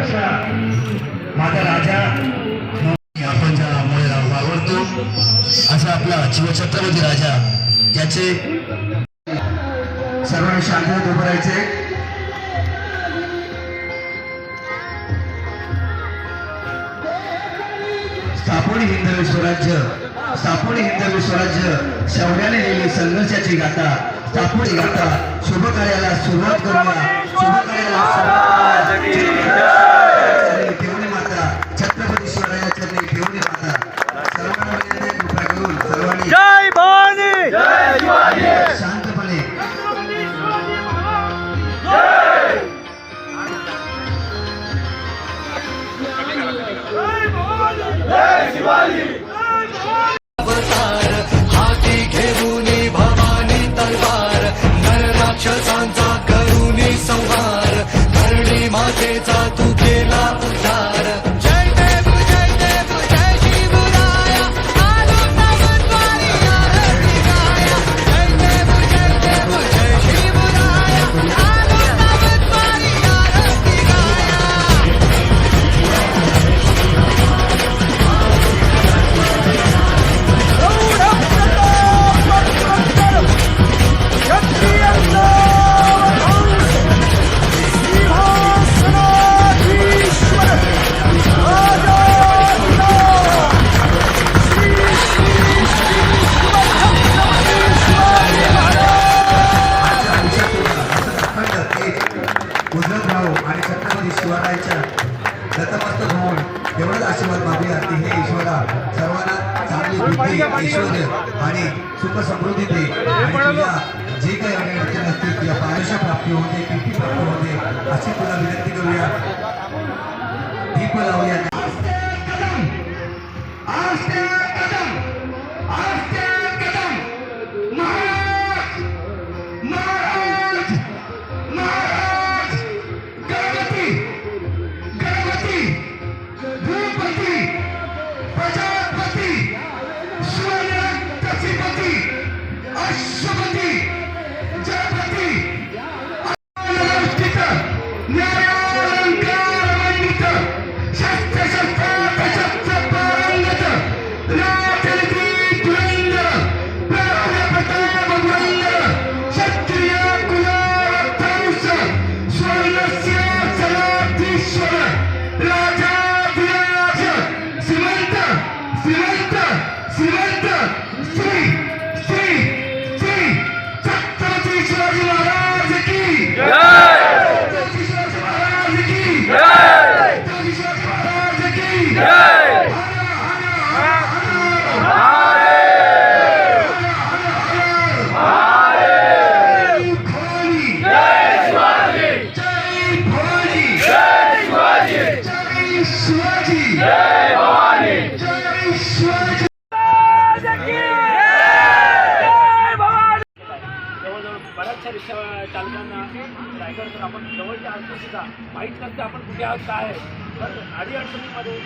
अशा माझा राजा आपण ज्या आवडतो असा आपला शिवछत्रपती राजा ज्याचे सर्वांनी शांततेत उभं राहायचे. हिंदवी स्वराज्य स्थापन हिंदवी स्वराज्य शौर्याने लिहिली संघर्षाची गाथा स्थापन गाथा शुभ कार्याला सुरुवात करूया. महाराज की जय कशा प्राप्ती होते किती प्राप्त होते अशी तुला विनंती करूया. दीप लावूया. शिवाजी। शिवाजी। बऱ्याचशा रिक्षा चालकांना रायगड तर आपण जवळच्या आसपासचा माहीत नसते आपण कुठे आहोत काय आहे. तर अडीअडचणीमध्ये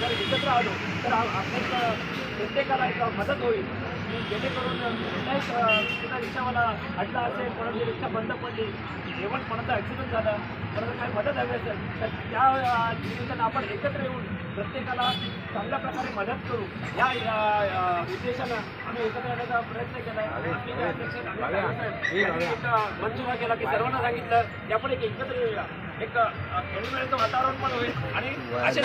जर एकत्र आलो तर आपल्या प्रत्येकाला एक मदत होईल. जेणेकरून कुठला रिक्षावाला अडला असेल कोणाची रिक्षा बंद पडली जेवण कोणाचा ॲक्सिडेंट झाला कोणाला काही मदत हवी असेल तर त्या निमित्तानं आपण एकत्र येऊन प्रत्येकाला चांगल्या प्रकारे मदत करू. या उद्देशानं आम्ही एकत्र येण्याचा प्रयत्न केला मनसुबा केला की सर्वांना सांगितलं की आपण एक एकत्र येऊया. एक खेळमेळीचं वातावरण पण होईल आणि असे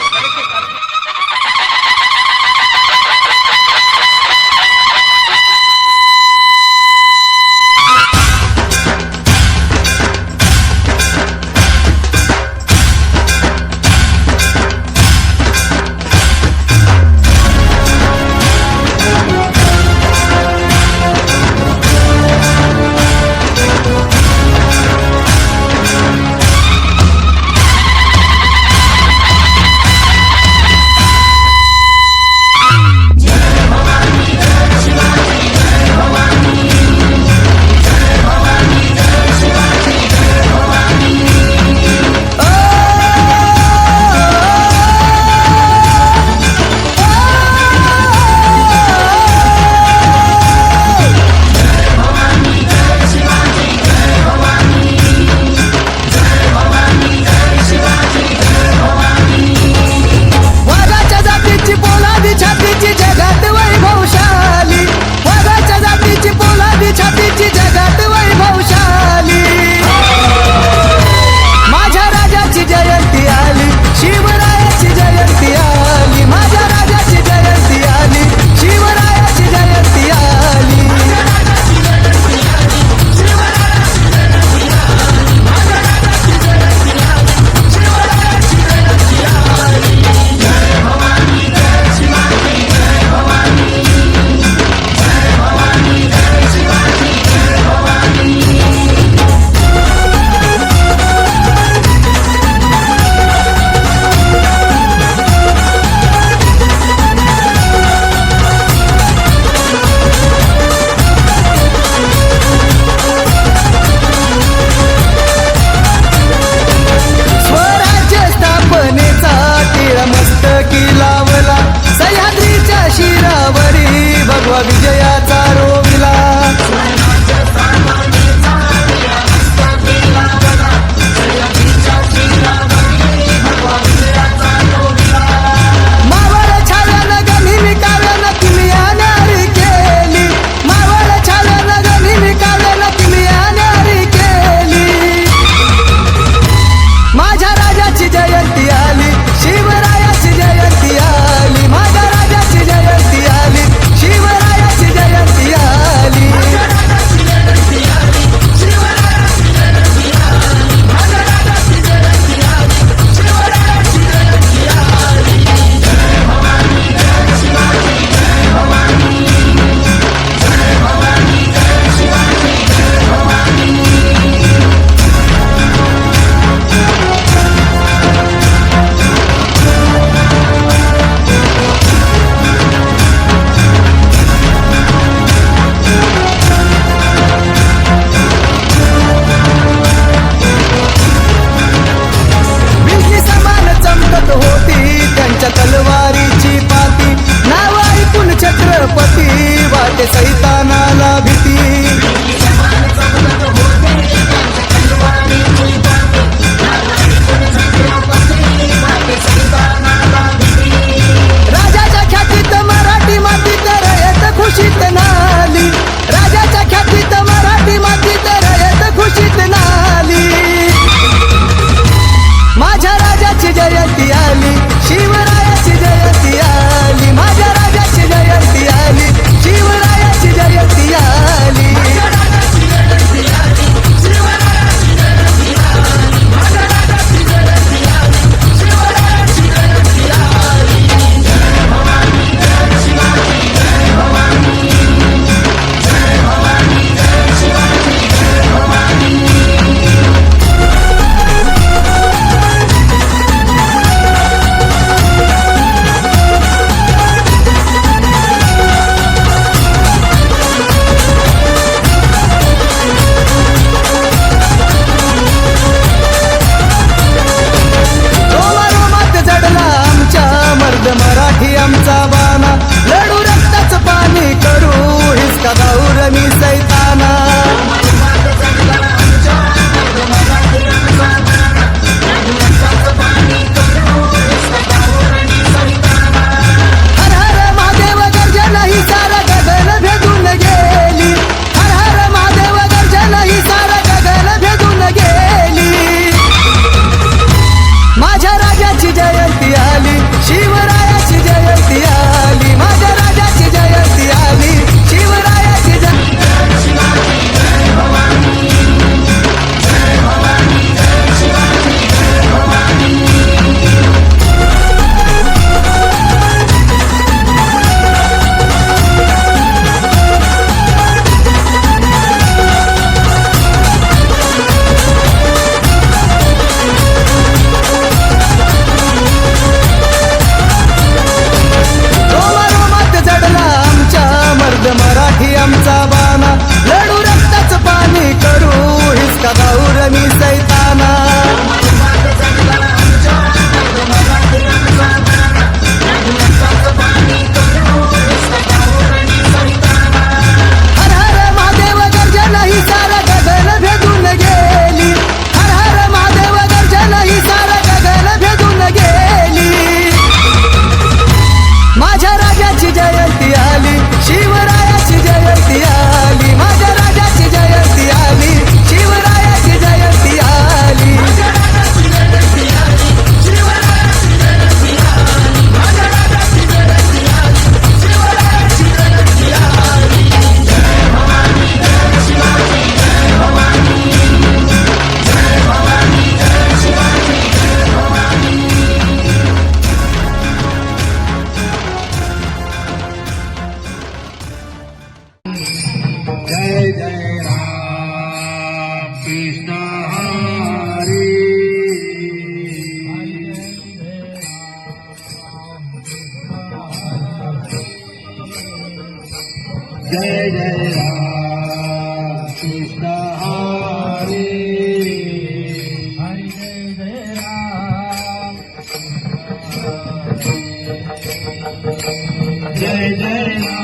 जय जय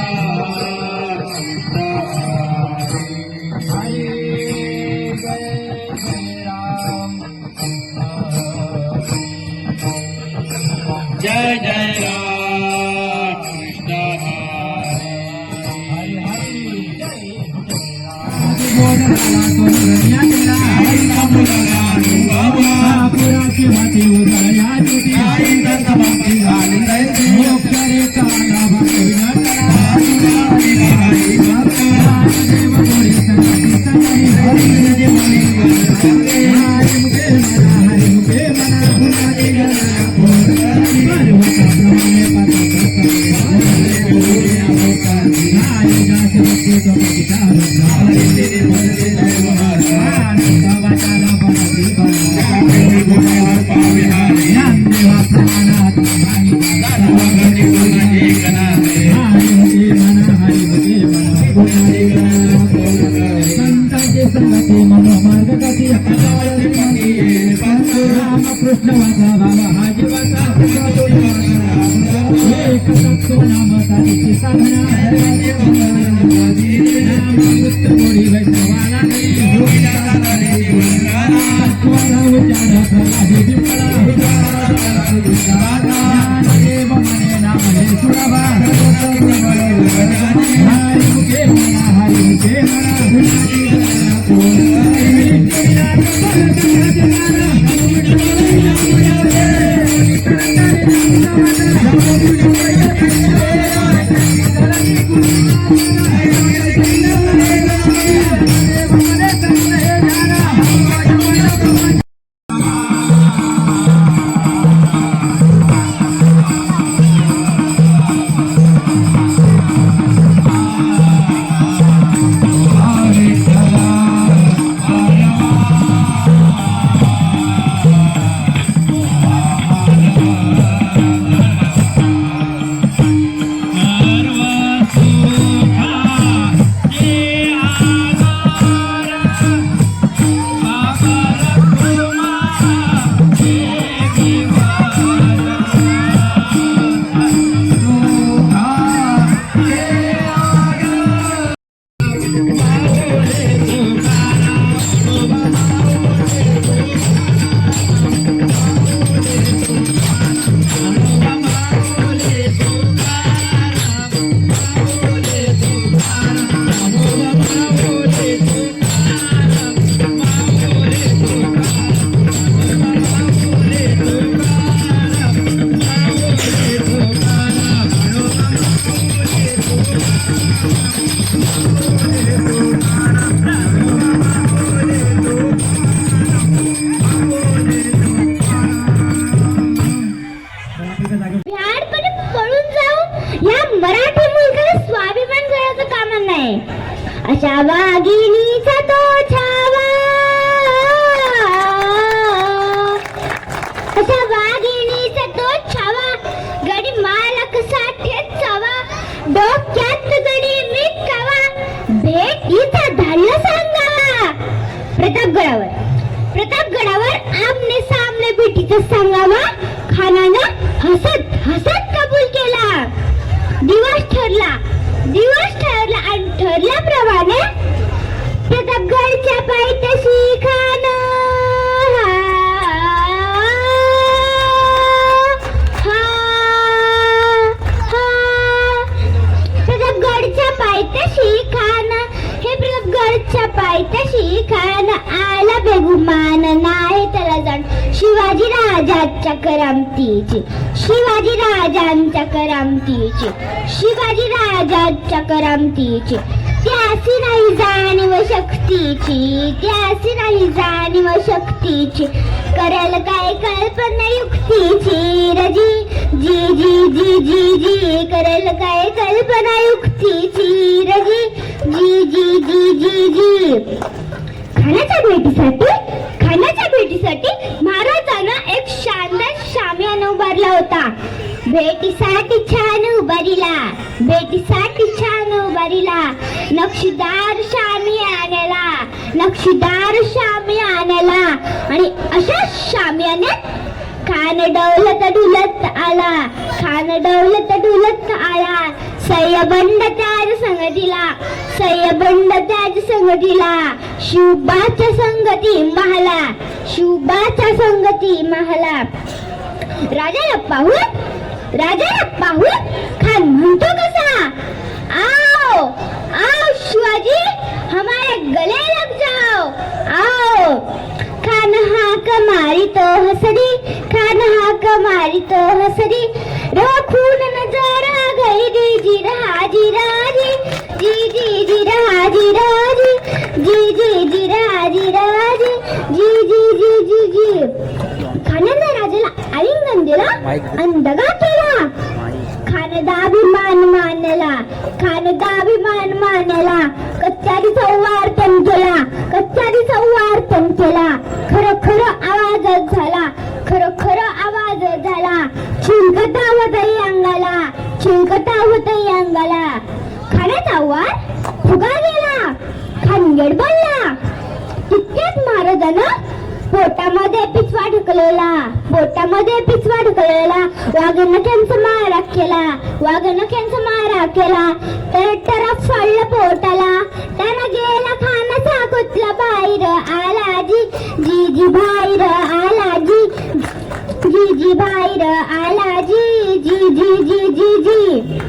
साधना गोडी अशा वाघिणीचा तो छावा. अशा वाघिणीचा तो छावा. गडी मालक साठे चावा. डोक्यात गडी मी कावा भेट इथं धान्य सांगावा. प्रतापगडावर. प्रतापगडावर आमने सामने भेटीचं सांगावा. खानानं पायथ्याशी आला बेगुमान नाही त्याला जाण शिवाजी राजाच्या करामतीची. शिवाजी राजांच्या करामतीची. शिवाजी राजाच्या करामतीची. त्याची नाही जाणीव शक्तीची त्यासी नाही जाणीव शक्तीची. करेल काय कल्पना युक्तीची रजी जी जी जी जी जी. करेल काय कल्पना युक्तीची रजी जी जी जी जी जी. खाण्याच्या भेटीसाठी खाण्याच्या भेटीसाठी महाराजानं एक शानदार शामियान उभारला होता. भेटीसाठी छान उभारीला भेटीसाठी छान उभारीला. नक्षीदार शामियान नक्षीदार शामी आणायला आणि अशा शामियान्यात खान डवलत ढुलत आला. खान डवलत ढुलत आला. सयबंड त्याज संगतीला. सयबंड त्याज संगतीला. शिवबाच्या संगती महाला. शिवबाच्या संगती महाला. राजाला पाहून राजाला पाहून खान म्हणतो कसा? आओ आओ शिवाजी. हमारे गले लग जाओ। आओ। खान हाक मारी तो हसरी खान हाक मारी तो हसरी। रो खून नजर आ गई दी जी रहा जी राजी। जी जी जी रहा जी राजी। जी जी जी रहा जी राजी। जी जी जी जी। जी खाण्यानं राजाला आलिंगन दिला आणि दगा केला। खानदाभिमान मानला खानदाभिमान मानला कच्चारी संवार्तन केला कच्चारी संवार्तन केला खर खर आवाज झाला खर खर आवाज झाला चिंकता होतही अंगाला चिंकता होतही अंगाला खाण्याचा आवाज फुगा गेला खानगेड बोलला तितक्याच महाराजानं पोटामध्ये पिचवा ढकलला पोटामध्ये पिचवा ढकलला वाघनख्यांचा मारा केला. वाघनख्यांचा मारा केला. तर टरफ सोडलं पोटाला. त्यानं गेला खानाचा कुतला बाहेर. आला जी जी जी बाहेर. आला जी जी जी बाहेर. आला जी जी जी जी जी जी.